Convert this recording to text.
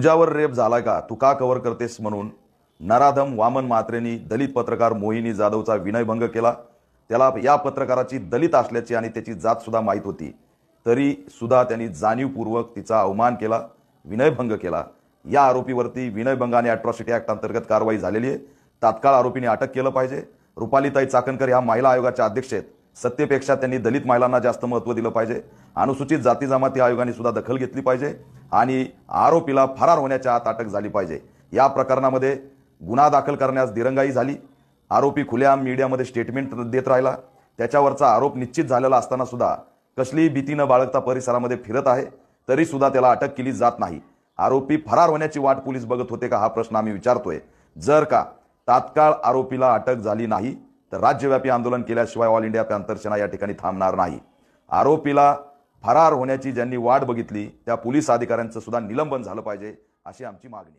तुझ्यावर रेप झाला का? तू का कव्हर करतेस म्हणून? नराधम वामन म्हात्रेंनी दलित पत्रकार मोहिनी जाधवचा विनयभंग केला. त्याला या पत्रकाराची दलित असल्याची आणि त्याची जातसुद्धा माहीत होती. तरी सुद्धा त्यांनी जाणीवपूर्वक तिचा अवमान केला विनयभंग केला. या आरोपीवरती विनयभंग आणि अॅट्रॉसिटी ॲक्ट अंतर्गत कारवाई झालेली आहे. तात्काळ आरोपीने अटक केलं पाहिजे. रुपालीताई चाकणकर ह्या महिला आयोगाच्या अध्यक्ष आहेत. सत्तेपेक्षा त्यांनी दलित महिलांना जास्त महत्त्व दिलं पाहिजे. अनुसूचित जाती जमाती आयोगाने सुद्धा दखल घेतली पाहिजे. आणि आरोपीला फरार होण्याच्या आत अटक झाली पाहिजे. या प्रकरणामध्ये गुन्हा दाखल करण्यास दिरंगाई झाली. आरोपी खुल्या मीडियामध्ये स्टेटमेंट देत राहिला. त्याच्यावरचा आरोप निश्चित झालेला असताना सुद्धा कसलीही भीती न बाळगता परिसरामध्ये फिरत आहे तरी सुद्धा त्याला अटक केली जात नाही. आरोपी फरार होण्याची वाट पोलीस बघत होते का हा प्रश्न आम्ही विचारतोय. जर का तात्काळ आरोपीला अटक झाली नाही तर राज्यव्यापी आंदोलन केल्याशिवाय ऑल इंडिया पॅंथरसेना या ठिकाणी थांबणार नाही. आरोपीला फरार होण्याची ज्यांनी वाट बघितली त्या पोलीस अधिकाऱ्यांचं सुद्धा निलंबन झालं पाहिजे अशी आमची मागणी